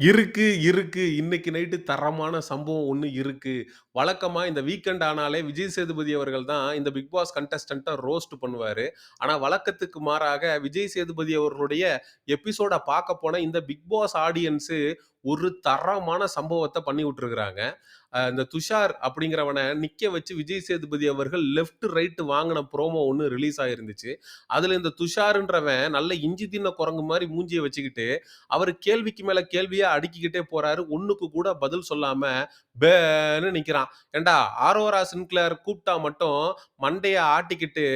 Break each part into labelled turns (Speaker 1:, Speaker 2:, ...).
Speaker 1: இருக்கு, இருக்கு. இன்னைக்கு நைட்டு தரமான சம்பவம் ஒண்ணு இருக்கு. வழக்கமா இந்த வீக்கெண்ட் ஆனாலே விஜய் சேதுபதி அவர்கள் தான் இந்த பிக் பாஸ் கண்டஸ்டன்ட்ட ரோஸ்ட் பண்ணுவாரு. ஆனா வழக்கத்துக்கு மாறாக விஜய் சேதுபதி அவர்களுடைய எபிசோட பார்க்க போன இந்த பிக் பாஸ் ஆடியன்ஸு ஒரு தரமான சம்பவத்தை பண்ணி விட்டுருக்குறாங்க இந்த துஷார் அப்படிங்கிறவனை நிக்க வச்சு விஜய் சேதுபதி அவர்கள் லெஃப்ட், ரைட்டு வாங்கின ப்ரோமோ ஒன்று ரிலீஸ் ஆயிருந்துச்சு. அதில் இந்த துஷாருன்றவன் நல்ல இஞ்சி தின்ன குரங்கு மாதிரி மூஞ்சியை வச்சுக்கிட்டு, அவர் கேள்விக்கு மேலே கேள்வியாக அடுக்கிக்கிட்டே போறாரு. ஒன்றுக்கு கூட பதில் சொல்லாம பேன்னு நிற்கிறான் ஏன்டா ஆரோரா சின்க்ளர் கூப்பிட்டா மட்டும் மண்டையை ஆட்டிக்கிட்டு,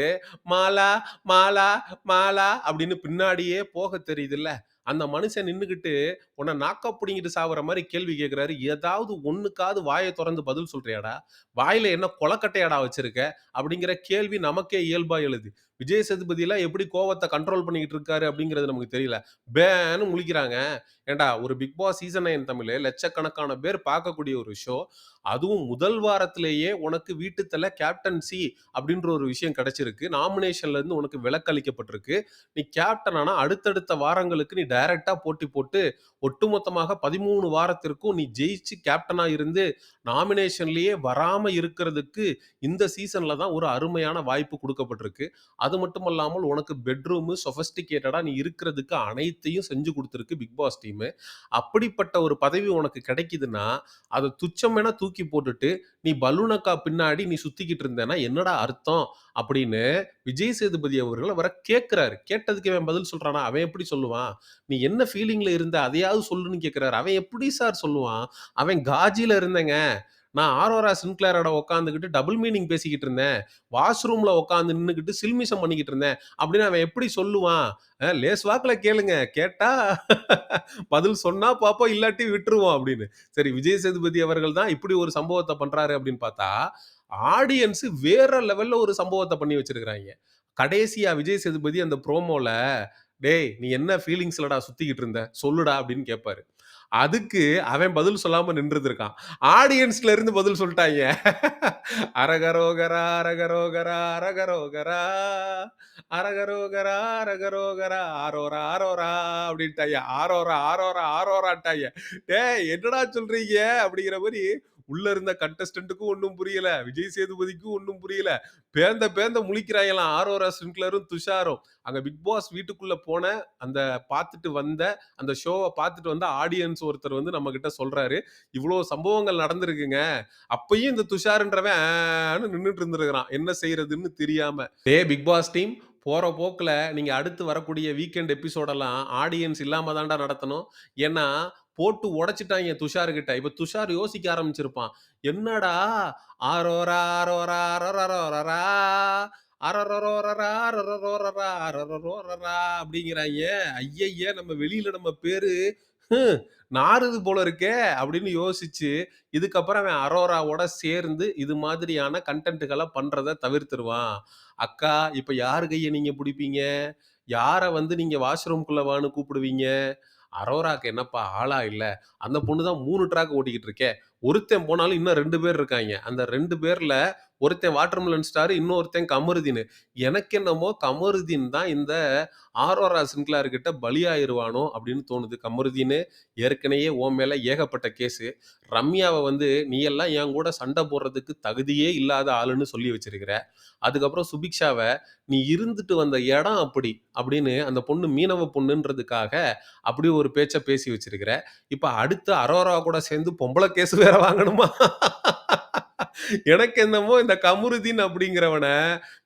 Speaker 1: "மாலா, மாலா, மாலா" அப்படின்னு பின்னாடியே போக தெரியுதுல்ல. அந்த மனுஷன் நின்னுகிட்டு உன்னை நாக்க பிடிங்கிட்டு சாவுற மாதிரி கேள்வி கேட்குறாரு ஏதாவது ஒன்றுக்காவது வாயை திறந்து பதில் சொல்றியாடா? வாயில என்ன கொலக்கட்டையாடா வச்சிருக்க? அப்படிங்கிற கேள்வி நமக்கே இயல்பா எழுது. விஜய் சேதுபதியெல்லாம் எப்படி கோவத்தை கண்ட்ரோல் பண்ணிக்கிட்டு இருக்காரு அப்படிங்கிறது நமக்கு தெரியல. பேன்னு முழிக்கிறாங்க. ஏன்டா ஒரு Bigg Boss season nine Tamil லட்சக்கணக்கான பேர் பார்க்கக்கூடிய ஒரு ஷோ. அதுவும் முதல் வாரத்திலேயே உனக்கு வீட்டுத்தல கேப்டன்சி அப்படின்ற ஒரு விஷயம் கிடைச்சிருக்கு. நாமினேஷன்ல இருந்து உனக்கு விலக்களிக்கப்பட்டிருக்கு. நீ கேப்டன் ஆனால் அடுத்தடுத்த வாரங்களுக்கு நீ டைரக்டா போட்டி போட்டு ஒட்டுமொத்தமாக 13 வாரத்திற்கும் நீ ஜெயிச்சு கேப்டனா இருந்து நாமினேஷன்லயே வராம இருக்கிறதுக்கு இந்த சீசன்ல தான் ஒரு அருமையான வாய்ப்பு கொடுக்கப்பட்டிருக்கு அது அது மட்டும் இல்லாமல் உனக்கு பெட்ரூமு சொஃபஸ்டிகேட்டடாக நீ இருக்கிறதுக்கு அனைத்தையும் செஞ்சு கொடுத்துருக்கு பிக் பாஸ் டீமு. அப்படிப்பட்ட ஒரு பதவி உனக்கு கிடைக்குதுன்னா, துச்சம் துச்சமென தூக்கி போட்டுட்டு, நீ பலூனக்கா பின்னாடி நீ சுத்திக்கிட்டு இருந்தேன்னா என்னடா அர்த்தம்? அப்படின்னு விஜய் சேதுபதி அவர்கள் அவரை கேட்கிறாரு. கேட்டதுக்கு அவன் பதில் சொல்றானா? அவன் எப்படி சொல்லுவான்? நீ என்ன ஃபீலிங்ல இருந்த? அதையாவது சொல்லுன்னு கேட்கிறாரு. அவன் எப்படி சார் சொல்லுவான்? அவன் காஜில இருந்தேங்க. நான் ஆரோரா சின்க்ளேரோட உட்காந்துக்கிட்டு டபுள் மீனிங் பேசிக்கிட்டு இருந்தேன். வாஷ்ரூம்ல உட்காந்து நின்றுக்கிட்டு சில்மிஷம் பண்ணிக்கிட்டு இருந்தேன். அப்படின்னு அவன் எப்படி சொல்லுவான்? லேஸ் வாக்கில் கேளுங்க. கேட்டா பதில் சொன்னா பார்ப்போம், இல்லாட்டி விட்டுருவோம் அப்படின்னு. சரி விஜய் சேதுபதி அவர்கள் தான் இப்படி ஒரு சம்பவத்தை பண்றாரு அப்படின்னு பார்த்தா, ஆடியன்ஸ் வேற லெவல்ல ஒரு சம்பவத்தை பண்ணி வச்சிருக்காய்ங்க. கடைசியா விஜய் சேதுபதி அந்த ப்ரோமோல, "டேய் நீ என்ன ஃபீலிங்ஸ்லடா சுத்திக்கிட்டு இருந்த? சொல்லுடா" அப்படின்னு கேட்பாரு. அதுக்கு அவன் பதில் சொல்லாம நின்றுந்திருக்கான். ஆடியன்ஸ்ல இருந்து பதில் சொல்லிட்டாங்க அரகரோகரா, அரகரோகரா, அரகரோகரா, அரகரோகரா, அரகரோகரா, ஆரோரா, ஆரோரா அப்படின்ட்டாய்ங்க. ஆரோரா, ஆரோரா, ஆரோரான்ட்டாய்ங்க. டே என்னடா சொல்றீங்க? அப்படிங்கிற மாதிரி உள்ள இருந்த கண்டஸ்டன்ட்டுக்கும் ஒன்றும் புரியல. விஜய் சேதுபதிக்கும் ஒன்றும் புரியல. பேந்த பேந்த முழிக்கிறாய்ங்களாம் ஆரோரா சின்க்ளரும், துஷாரும். அங்க பிக் பாஸ் வீட்டுக்குள்ள போன அந்த பார்த்துட்டு வந்த அந்த ஷோவை பார்த்துட்டு வந்த ஆடியன்ஸ் ஒருத்தர் வந்து நம்மகிட்ட சொல்றாரு. இவ்வளோ சம்பவங்கள் நடந்திருக்குங்க. அப்பயும் இந்த துஷாருன்றவன் நின்றுட்டு நின்னுட்டு என்ன செய்யறதுன்னு தெரியாம." டே பிக் பாஸ் டீம் போகிற போக்கில் நீங்கள் அடுத்து வரக்கூடிய வீக்கெண்ட் எபிசோடெல்லாம் ஆடியன்ஸ் இல்லாமல் தாண்டா நடத்தணும். ஏன்னா, போட்டு உடைச்சிட்டாங்க துஷார் கிட்ட. இப்ப துஷார் யோசிக்க ஆரம்பிச்சிருப்பான். என்னடா ஆரோரா ஆரோரா அரரரோரரா அரரரோரரா அரரரோரரா நம்ம வெளியில நம்ம பேரு நாறுது போல இருக்கே! அப்படின்னு யோசிச்சு, இதுக்கப்புறம் அவன் அரோராவோட சேர்ந்து இது மாதிரியான கண்டென்ட்டுகளை பண்றத தவிர்த்துருவான். அக்கா, இப்ப யார் கையை நீங்க பிடிப்பீங்க யாரை வந்து நீங்க வாஷ்ரூம்குள்ள வான்னு கூப்பிடுவீங்க? அரோராக்கு என்னப்பா ஆளா இல்லை அந்த பொண்ணு தான் மூணு ட்ராக் ஓட்டிக்கிட்டு இருக்கே. ஒருத்தன் போனாலும் இன்னும் ரெண்டு பேர் இருக்காங்க அந்த ரெண்டு பேரில் ஒருத்தன் வாட்டர்மெலன் ஸ்டார், இன்னொருத்தன் கமருதீன். எனக்கு என்னமோ கமருதீன் தான் இந்த ஆரோரா சின்க்ளேர் கிட்ட பலியாயிருவானோ அப்படின்னு தோணுது. கமருதீன் ஏற்கனவே ஓ மேல ஏகப்பட்ட கேஸு. ரம்யாவை வந்து நீ எல்லாம் என் கூட சண்டை போடுறதுக்கு தகுதியே இல்லாத ஆளுன்னு சொல்லி வச்சிருக்கிற. அதுக்கப்புறம் சுபிக்ஷாவை நீ இருந்துட்டு வந்த இடம் அப்படி அப்படின்னு அந்த பொண்ணு மீனவ பொண்ணுன்றதுக்காக அப்படி ஒரு பேச்சை பேசி வச்சிருக்கிற. இப்போ அடுத்து அரோரா கூட சேர்ந்து பொம்பளை கேஸ் வேற வாங்கணுமா? எனக்கு என்னமோ இந்த கமருதீன் அப்படிங்கிறவனை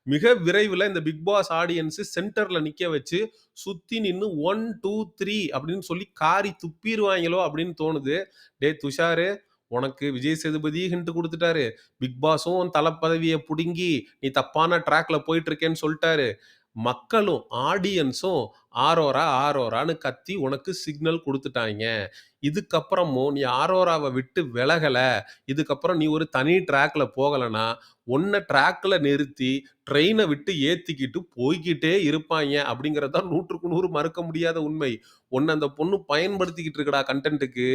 Speaker 1: மிக விரைவில் இந்த பிக் பாஸ் ஆடியன்ஸ் சென்டர்ல நிக்க வச்சு சுத்தி நின்று ஒன் டூ த்ரீ அப்படின்னு சொல்லி காரி துப்பிடுவாங்களோ அப்படின்னு தோணுது. டேய் துஷாரு, உனக்கு விஜய் சேதுபதி ஹிண்ட் கொடுத்துட்டாரு பிக் பாஸும் தலைப்பதவியை பிடுங்கி நீ தப்பான ட்ராக்ல போயிட்டு இருக்கேன்னு சொல்லிட்டாரு மக்களும், ஆடியன்ஸும் ஆரோரா, ஆரோரான்னு கத்தி உனக்கு சிக்னல் கொடுத்துட்டாங்க. இதுக்கப்புறமும் நீ ஆரோராவை விட்டு விலகல, இதுக்கப்புறம் நீ ஒரு தனி ட்ராக்ல போகலன்னா, ஒன்றை ட்ராக்ல நிறுத்தி, ட்ரெயினை விட்டு ஏற்றிக்கிட்டு போய்க்கிட்டே இருப்பாங்க அப்படிங்கிறது தான் 100க்கு 100 மறுக்க முடியாத உண்மை. ஒன்று அந்த பொண்ணு பயன்படுத்திக்கிட்டு இருக்கடா கண்டென்ட்டுக்கு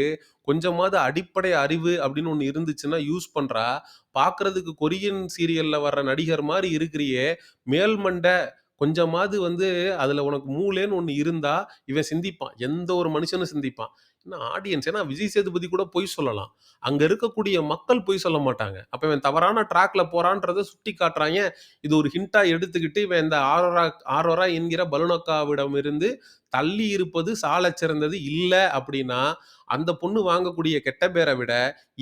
Speaker 1: கொஞ்சமாவது அடிப்படை அறிவு அப்படின்னு ஒன்று இருந்துச்சுன்னா யூஸ் பண்ணுறா பார்க்கறதுக்கு கொரியன் சீரியலில் வர்ற நடிகர் மாதிரி இருக்கிறியே, மேல்மண்டை கொஞ்சமாவது வந்து அதுல உனக்கு மூளைன்னு ஒண்ணு இருந்தா, இவன் சிந்திப்பான். எந்த ஒரு மனுஷனும் சிந்திப்பான். என்ன ஆடியன்ஸ் ஏன்னா விஜய் சேதுபதி கூட பொய் சொல்லலாம். அங்க இருக்கக்கூடிய மக்கள் பொய் சொல்ல மாட்டாங்க. அப்ப இவன் தவறான ட்ராக்ல போறான்றத சுட்டி காட்டுறாங்க இது ஒரு ஹிண்டா எடுத்துக்கிட்டு இவன் இந்த ஆரோரா ஆரோரா என்கிற பலுனக்காவிடமிருந்து தள்ளி இருப்பது சாலை சிறந்தது இல்லை அப்படின்னா அந்த பொண்ணு வாங்கக்கூடிய கெட்ட பேரை விட,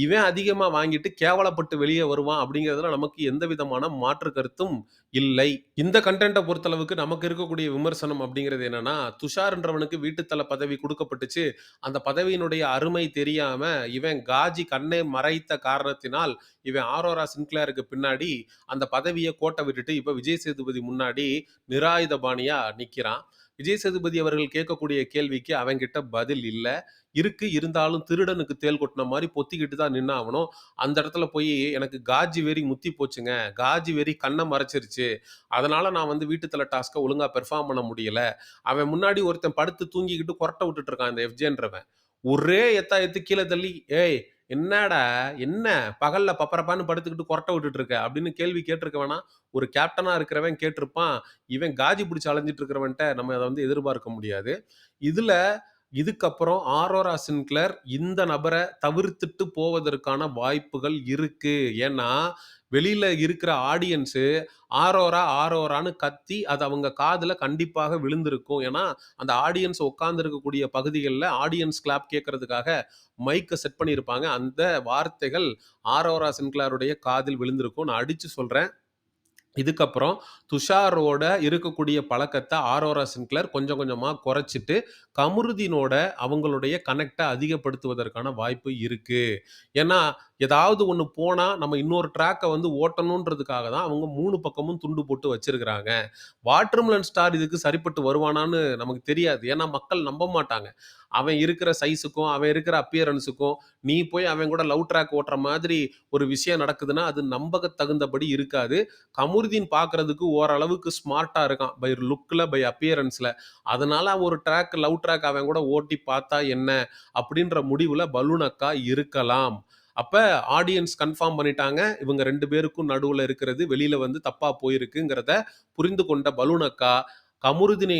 Speaker 1: இவன் அதிகமா வாங்கிட்டு கேவலப்பட்டு வெளியே வருவான் அப்படிங்கிறதுல நமக்கு எந்த விதமான மாற்று கருத்தும் இல்லை. இந்த கண்டென்ட்டை பொறுத்தளவுக்கு நமக்கு இருக்கக்கூடிய விமர்சனம் அப்படிங்கிறது என்னன்னா, துஷார்ன்றவனுக்கு வீட்டு பதவி கொடுக்கப்பட்டுச்சு அந்த பதவியினுடைய அருமை தெரியாம, இவன் காஜி கண்ணை மறைத்த காரணத்தினால், இவன் ஆரோரா சின்க்ளேருக்கு பின்னாடி அந்த பதவியை கோட்டை விட்டுட்டு, இப்ப விஜய் சேதுபதி முன்னாடி நிராயுதபாணியா நிக்கிறான். விஜய் சேதுபதி அவர்கள் கேட்கக்கூடிய கேள்விக்கு அவன்கிட்ட பதில் இல்லை இருக்கு, இருந்தாலும் திருடனுக்கு தேள் கொட்டின மாதிரி பொத்திக்கிட்டு தான் நின்னாகணும். அந்த இடத்துல போய் எனக்கு காஜி வெறி முத்தி போச்சுங்க. காஜி வெறி கண்ணை மறைச்சிருச்சு. அதனால நான் வந்து வீட்டு டாஸ்க்கை ஒழுங்காக பெர்ஃபார்ம் பண்ண முடியல. அவன் முன்னாடி ஒருத்தன் படுத்து தூங்கிக்கிட்டு கொரட்டை விட்டுட்டு இருக்கான் இந்த எஃப்ஜேன்றவன். ஒரே எத்தா எத்து கீழே தள்ளி, "ஏய் என்னடா? என்ன பகல்ல பப்பரப்பான்னு படுத்துக்கிட்டு கொரட்டை விட்டுட்டு இருக்க?" அப்படின்னு கேள்வி கேட்டிருக்க வேணாம். ஒரு கேப்டனா இருக்கிறவன் கேட்டிருப்பான். இவன் காஜி பிடிச்சி அலைஞ்சிட்டு இருக்கிறவன்ட்ட நம்ம அதை வந்து எதிர்பார்க்க முடியாது. இதுல இதுக்கப்புறம் ஆரோரா சின்க்ளர் இந்த நபரை தவிர்த்துட்டு போவதற்கான வாய்ப்புகள் இருக்கு. ஏன்னா, வெளியில இருக்கிற ஆடியன்ஸு ஆரோரா, ஆரோரான்னு கத்தி அது அவங்க காதில் கண்டிப்பாக விழுந்திருக்கும். ஏன்னா, அந்த ஆடியன்ஸ் உட்காந்துருக்கக்கூடிய பகுதிகளில் ஆடியன்ஸ் கிளாப் கேட்கறதுக்காக மைக்கை செட் பண்ணியிருப்பாங்க. அந்த வார்த்தைகள் ஆரோரா சின்க்ளாருடைய காதில் விழுந்திருக்கும். நான் அடித்து சொல்கிறேன் இதுக்கப்புறம் துஷாரோட இருக்கக்கூடிய பழக்கத்தை ஆரோரா சின்க்ளர் கொஞ்சம் கொஞ்சமாக குறைச்சிட்டு, கமருதீனோட அவங்களுடைய கனெக்டை அதிகப்படுத்துவதற்கான வாய்ப்பு இருக்குது ஏன்னா, ஏதாவது ஒன்று போனால் நம்ம இன்னொரு ட்ராக்கை வந்து ஓட்டணுன்றதுக்காக தான் அவங்க மூணு பக்கமும் துண்டு போட்டு வச்சிருக்கிறாங்க. வாட்டர்மெலன் ஸ்டார் இதுக்கு சரிப்பட்டு வருவானான்னு நமக்கு தெரியாது. ஏன்னா, மக்கள் நம்ப மாட்டாங்க. அவன் இருக்கிற சைஸுக்கும், அவன் இருக்கிற அப்பியரன்ஸுக்கும், நீ போய் அவன் கூட லவ் ட்ராக் ஓட்டுற மாதிரி ஒரு விஷயம் நடக்குதுன்னா, அது நம்பக தகுந்தபடி இருக்காது. கமுருதீன் பார்க்கறதுக்கு ஓரளவுக்கு ஸ்மார்ட்டாக இருக்கான். பை லுக்கில் பை அப்பியரன்ஸில் அதனால அவன் ஒரு ட்ராக் லவ் ட்ராக் அவன் கூட ஓட்டி பார்த்தா என்ன? அப்படின்ற முடிவில் பலூன் அக்கா இருக்கலாம். அப்போ ஆடியன்ஸ் கன்ஃபார்ம் பண்ணிட்டாங்க. இவங்க ரெண்டு பேருக்கும் நடுவில் இருக்கிறது வெளியில் வந்து தப்பாக போயிருக்குங்கிறத புரிந்து கொண்ட பலூன் அக்கா,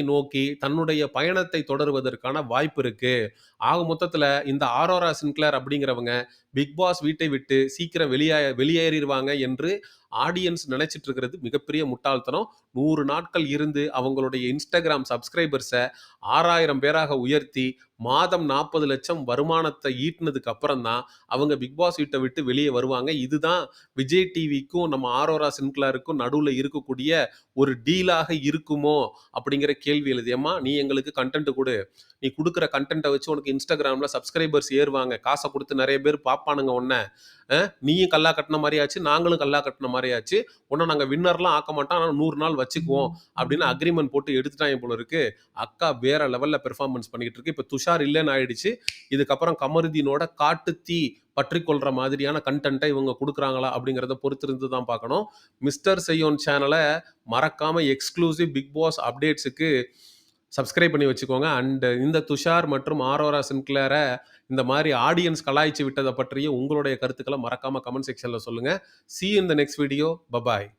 Speaker 1: நோக்கி தன்னுடைய பயணத்தை தொடருவதற்கான வாய்ப்பு இருக்கு. ஆக மொத்தத்தில் இந்த ஆரோரா சின்க்ளர் அப்படிங்கிறவங்க பிக் பாஸ் வீட்டை விட்டு சீக்கிரம் வெளியே வெளியேறிடுவாங்க என்று ஆடியன்ஸ் நினைச்சிட்டு இருக்கிறது மிகப்பெரிய முட்டாள்தனம். நூறு நாட்கள் இருந்து அவங்களுடைய இன்ஸ்டாகிராம் சப்ஸ்கிரைபர்ஸை ஆறாயிரம் பேராக உயர்த்தி, மாதம் 40,00,000 வருமானத்த ஈட்டுனதுக்கு அப்புறம் தான், அவங்க பிக் பாஸ் வீட்டை விட்டு வெளியே வருவாங்க. இதுதான் விஜய் டிவிக்கும், நம்ம ஆரோரா சின்க்ளேருக்கும் நடுவில் இருக்கக்கூடிய ஒரு டீலாக இருக்குமோ? அப்படிங்கிற கேள்வி எழுதியம்மா நீ எங்களுக்கு கண்டென்ட் கொடு நீ கொடுக்குற கண்டென்ட்டை வச்சு உனக்கு இன்ஸ்டாகிராமில் சப்ஸ்கிரைபர்ஸ் ஏறுவாங்க. காசை கொடுத்து நிறைய பேர் பார்ப்பானுங்க உன்னை நீயும் கல்லா கட்டுன மாதிரி ஆச்சு. நாங்களும் கல்லா கட்டுன மாதிரி ஆச்சு. உன்னை நாங்கள் வின்னர்லாம் ஆக்க மாட்டோம். ஆனால் நூறு நாள் வச்சுக்குவோம்." அப்படின்னு அக்ரிமெண்ட் போட்டு எடுத்துட்டாங்க போல இருக்கு. அக்கா வேற லெவலில் பெர்ஃபார்மன்ஸ் பண்ணிக்கிட்டு இருக்கு. இப்போ துஷார் இல்லைன்னு ஆயிடுச்சு. இதுக்கப்புறம் கமருதீனோட காட்டுத்தீ பற்றி கொள்கிற மாதிரியான கண்டென்ட்டை இவங்க கொடுக்குறாங்களா அப்படிங்கிறத பொறுத்திருந்து தான் பார்க்கணும். மிஸ்டர் செய்யோன் சேனலை மறக்காமல் எக்ஸ்க்ளூசிவ் பிக் பாஸ் அப்டேட்ஸுக்கு சப்ஸ்கிரைப் பண்ணி வச்சுக்கோங்க. அண்ட் இந்த துஷார் மற்றும் ஆரோரா சின்க்ளேர இந்த மாதிரி ஆடியன்ஸ் கலாய்ச்சி விட்டதை பற்றிய உங்களுடைய கருத்துக்களை மறக்காம கமெண்ட் செக்ஷன்ல சொல்லுங்க. See in the next video. Bye bye.